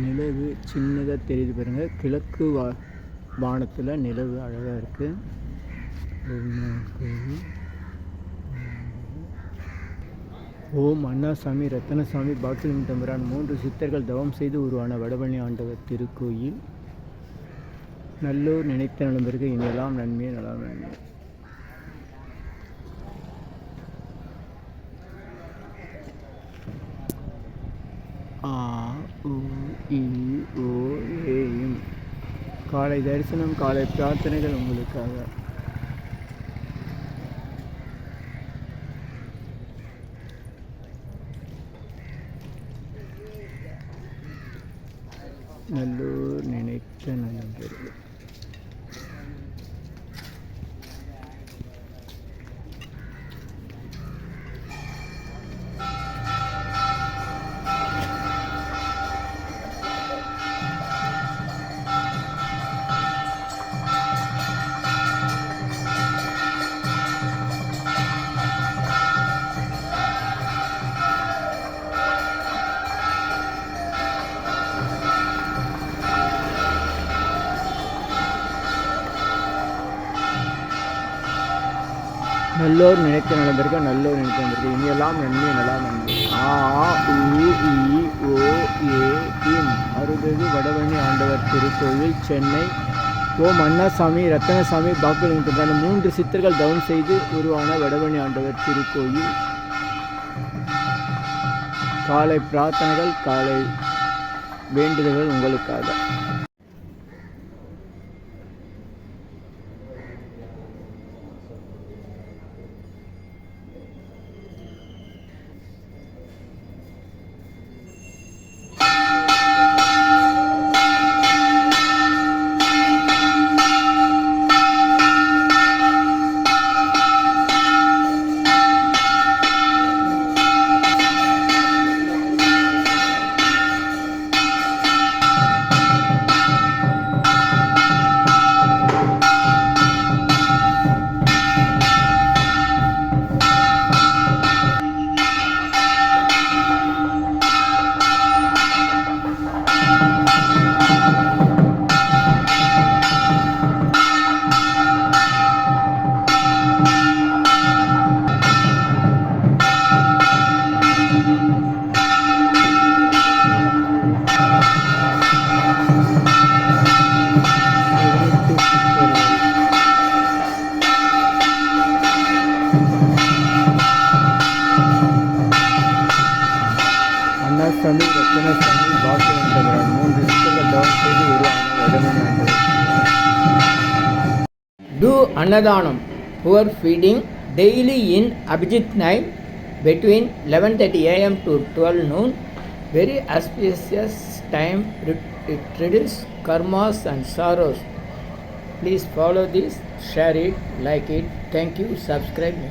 நிலவு சின்னதாக தெரியுது பாருங்கள் கிழக்கு வா வானத்தில் நிலவு அழகாக இருக்குது ஓம் அண்ணாசாமி ரத்தனசாமி பாக்கிலிங் தம்பரான் மூன்று சித்தர்கள் தவம் செய்து உருவான வடபழனி ஆண்டவர் திருக்கோயில். நல்லூர் நினைத்த நலம்பிற்கு இனியெல்லாம் நன்மையே நலம் நன்மை ஆ உ இ ஓ காலை தரிசனம் காலை பிரார்த்தனைகள் உங்களுக்காக. நல்லூர் நினைத்த நண்பர்கள் நல்லோர் நினைக்க நடந்திருக்க நல்லோர் நினைக்க நலம்பிற்கு இனியெல்லாம் நன்மை நல்லா நன்மை. ஆ உ இ ஓ ஏ இம். அருள்மிகு ஆண்டவர் திருக்கோயில் சென்னை. ஓம் அண்ணாசாமி ரத்தனசாமி பாக்குலிங்கத்திற்கான மூன்று சித்தர்கள் தவம் செய்து உருவான வடவணி ஆண்டவர் திருக்கோயில். காலை பிரார்த்தனைகள் காலை வேண்டுதல்கள் உங்களுக்காக. அண்ணாசாமி ரத்னசாமி பாக்கியவந்தபுரம் மூன்று சித்தர்கள் தவம் செய்து உருவான வடமணி ஆண்டவர் Do Annadhanam, poor feeding daily in Abhijit night between 11.30 am to 12 noon. Very auspicious time, it it reduces karmas and sorrows. Please follow this, share it, like it. Thank you, subscribe me.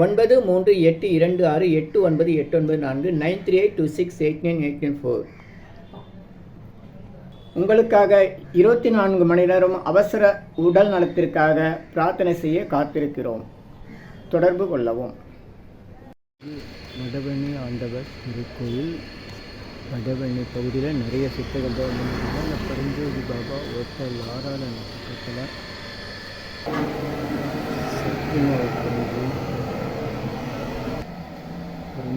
ஒன்பது மூன்று எட்டு இரண்டு ஆறு எட்டு ஒன்பது எட்டு ஒன்பது நான்கு nine three eight two six eight nine eight nine four உங்களுக்காக இருபத்தி நான்கு மணி நேரம் அவசர உடல் நலத்திற்காக பிரார்த்தனை செய்ய காத்திருக்கிறோம். தொடர்பு கொள்ளவும். வடபழனி ஆண்டவர் திருக்கோயில் வடபழனி பகுதியில் நிறைய சித்தர்கள் தான் வந்துருக்காங்க. இந்த பரஞ்சோதி பாபா ஒருத்தர் ஆறாத நட்சத்திரத்தில்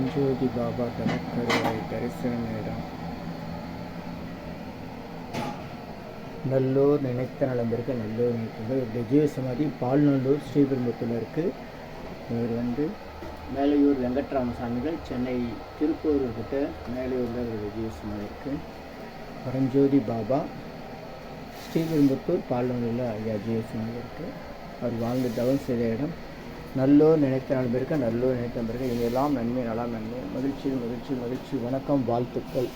பரஞ்சோதி பாபா கடற்கரை தரிசன நேரம். நல்லூர் நினைத்த நலம்பிற்கு நல்லூர் நினைத்தது விஜய சமாதி பால்நல்லூர் ஸ்ரீபெரும்புத்தூரில் இருக்குது இவர் வந்து மேலையூர் வெங்கட்ராமசாமிகள் சென்னை திருப்பூர் கிட்ட மேலையூரில் ஒரு விஜய சமாதி இருக்குது பரஞ்சோதி பாபா ஸ்ரீபெரும்புத்தூர் பால்நல்லூரில் ஐயா ஜீவ சமாதி இருக்குது அவர் வாழ்ந்து தவம் செய்த இடம். நல்லோர் நினைத்த நண்பருக்கு நல்லோர் நினைத்த நண்பருக்கு இங்கெல்லாம் நன்மை நலம் நன்மை. மகிழ்ச்சி மகிழ்ச்சி மகிழ்ச்சி. வணக்கம் வாழ்த்துக்கள்.